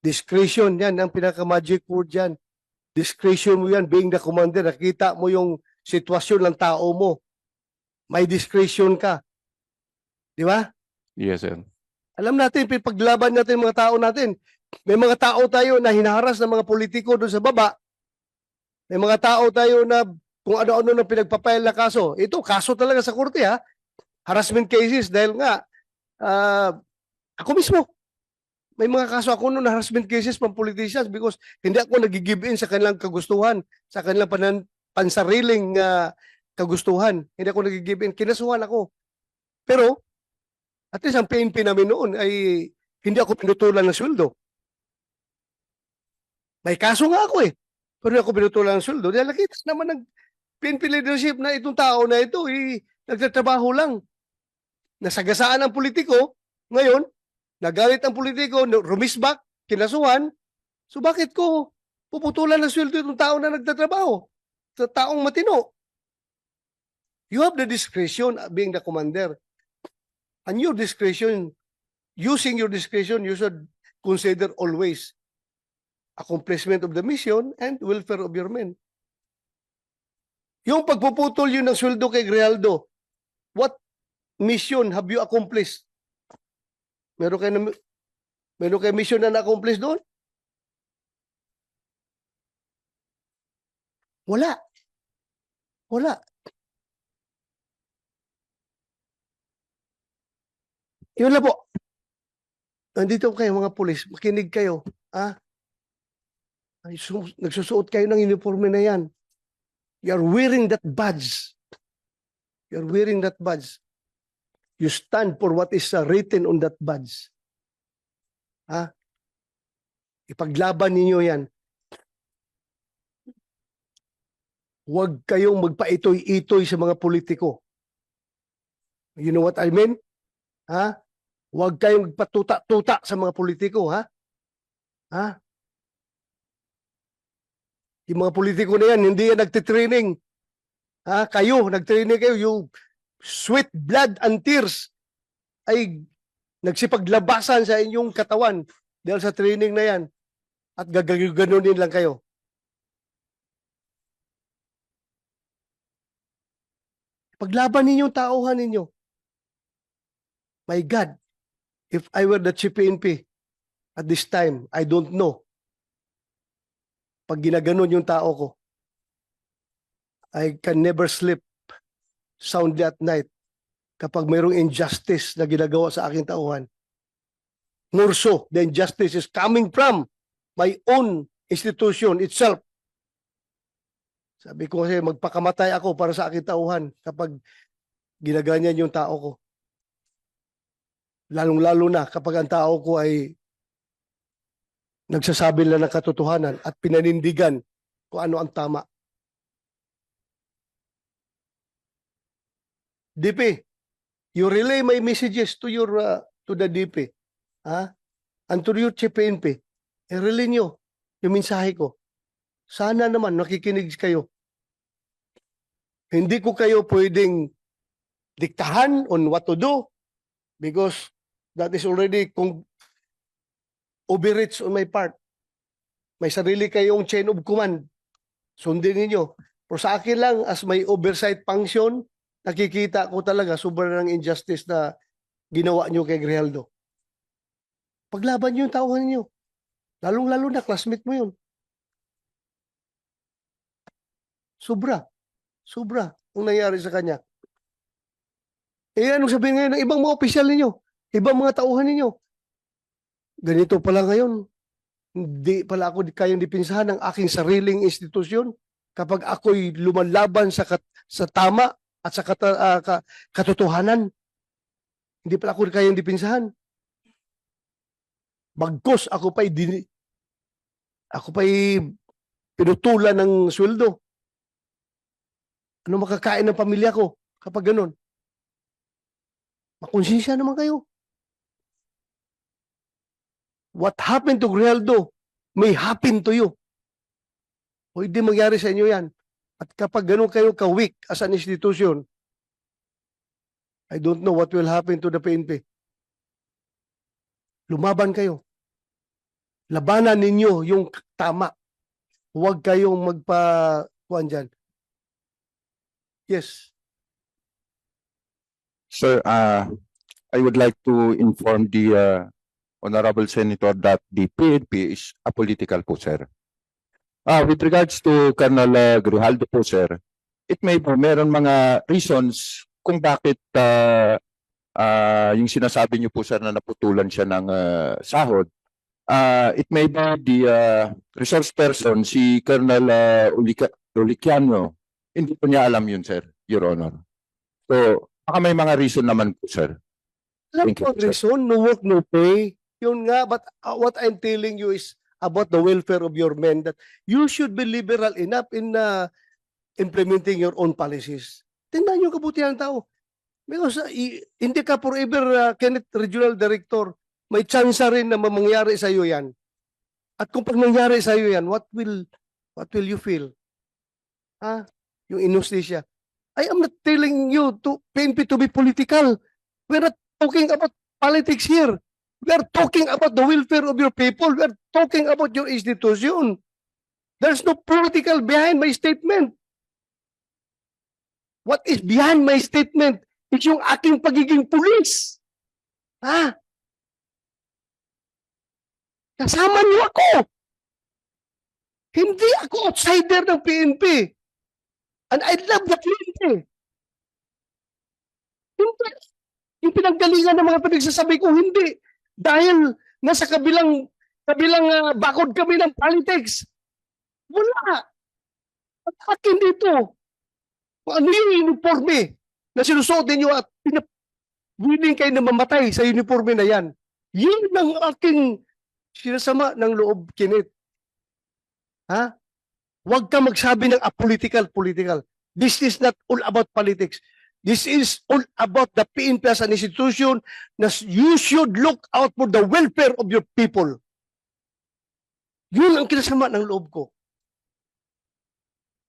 Discretion, yan ang pinaka-magic word yan. Discretion mo yan, being the commander, nakita mo yung sitwasyon ng tao mo. May discretion ka. Di ba? Yes, sir. Alam natin, paglaban natin mga tao natin. May mga tao tayo na hinaharas ng mga politiko doon sa baba. May mga tao tayo na kung ano-ano na pinagpapail na kaso. Ito, kaso talaga sa korte ha. Harassment cases dahil nga, ah, ako mismo, may mga kaso ako noon harassment cases from politicians because hindi ako nag-give in sa kanilang kagustuhan, sa kanilang panan, pansariling ah, kagustuhan. Hindi ako nag-give in. Kinasuhan ako. Pero, at least ang PNP namin noon ay hindi ako pinutulan ng sweldo. May kaso nga ako eh. Pero hindi ako pinutulan ng sweldo. Dahil nakita naman ng PNP leadership na itong tao na ito eh, nagtatrabaho lang. Nasagasaan ang politiko. Ngayon, nagalit ang politiko, rumisbak, kinasuhan. So bakit ko puputulan ng sweldo itong tao na nagtatrabaho? Sa taong matino. You have the discretion uh, being the commander. And your discretion, using your discretion, you should consider always accomplishment of the mission and welfare of your men. Yung pagpuputol yun ng sweldo kay Grijaldo, what mission have you accomplished? Meron kayo, na, meron kayo mission na na-accomplish doon? Wala. Wala. Yun lang po. Nandito kayo mga pulis, makinig kayo. Ha? Ay, su- nagsusuot kayo ng uniforme na yan. You're wearing that badge. You're wearing that badge. You stand for what is uh, written on that badge. Ha? Ipaglaban ninyo yan. Huwag kayong magpaitoy-itoy sa mga politiko. You know what I mean? Ha? Huwag kayong magpatuta-tuta sa mga politiko, ha? Ha? Yung mga politiko na yan, hindi yan nagtitraining. Ha? Kayo, nagtraining kayo. Yung sweat, blood, and tears ay nagsipaglabasan sa inyong katawan dahil sa training na yan. At gagaganunin lang kayo. Paglaban ninyong tauhan ninyo. My God, if I were the chief PNP at this time, I don't know. Pag ginaganon yung tao ko, I can never sleep soundly at night kapag mayroong injustice na ginagawa sa aking tauhan. More so, the injustice is coming from my own institution itself. Sabi ko kasi magpakamatay ako para sa aking tauhan kapag ginaganyan yung tao ko. Lalong-lalo na kapag ang tao ko ay nagsasabi lang ng katotohanan at pinanindigan kung ano ang tama. DP, you relay my messages to your uh, to the DP. Ha? And to your chief PNP. I-relay nyo yung mensahe ko. Sana naman nakikinig kayo. Hindi ko kayo pwedeng diktahan on what to do because that is already kung overreach on my part. May sarili kayong chain of command. Sundin ninyo. Pero sa akin lang, as may oversight function, nakikita ko talaga sobrang injustice na ginawa nyo kay Grijaldo. Paglaban nyo yung tauhan ninyo. Lalong-lalo na, classmate mo yun. Sobra. Sobra ang nangyari sa kanya. Eh, anong sabihin ngayon ng ibang mga opisyal ninyo? Ibang mga tauhan ninyo? Ganito pala ngayon. Hindi pala ako kayang dipinsahan ng aking sariling institusyon kapag ako'y lumalaban sa, kat- sa tama at sa kata- ah, ka- katotohanan. Hindi pala ako kayang dipinsahan. Bagkos ako pa'y dini- ako pa'y pinutulan ng sweldo. Ano makakain ng pamilya ko kapag ganun? Makonsensya naman kayo. What happened to Grijaldo may happen to you. Pwede mangyari sa inyo yan. At kapag ganun kayo ka-weak as an institution, I don't know what will happen to the PNP. Lumaban kayo. labanan ninyo yung tama. Huwag kayong magpa kuan dyan. Yes. Sir, uh, I would like to inform the uh, Honorable Senator that the PNP is apolitical po, sir. Uh, with regards to Colonel uh, Grijaldo po, sir, it may be meron mga reasons kung bakit uh, uh, yung sinasabi niyo po, sir, na naputulan siya ng uh, sahod. Uh, it may be the uh, resource person, si Colonel uh, Ulica- Uliciano. Hindi po niya alam yun, sir, Your Honor. So, baka may mga reason naman po, sir. Alam Thank you, ko, sir. reason, no work, no pay. Yun nga, but uh, what I'm telling you is about the welfare of your men that you should be liberal enough in uh, implementing your own policies. Tingnan yung kabutihan ng tao. Because uh, hindi ka forever, uh, Kenneth, Regional Director, may chance rin na mangyari sa iyo yan. At kung pag nangyari sa iyo yan, what will, what will you feel? Ha? Yung inostisya. I am not telling you to PNP to be political. We're not talking about politics here. We are talking about the welfare of your people. We are talking about your institution. There's no political behind my statement. What is behind my statement is yung aking pagiging pulis. Ha? Kasama niyo ako. Hindi ako outsider ng PNP. And I love the PNP. Hindi. Yung pinanggalingan ng mga pinagsasabi ko, hindi. Dahil nasa kabilang kabilang ah, bakod kami ng politics. Wala. Ang akin dito. Ano yung uniforme na sinusuot ninyo at pinap willing kayo na mamatay sa uniforme na yan. Yun ang aking sinasama ng loob, Kenneth. Ha? Huwag ka magsabi ng apolitical, political. This is not all about politics. This is all about the PNP as an institution na you should look out for the welfare of your people. Yun ang kinasama ng loob ko.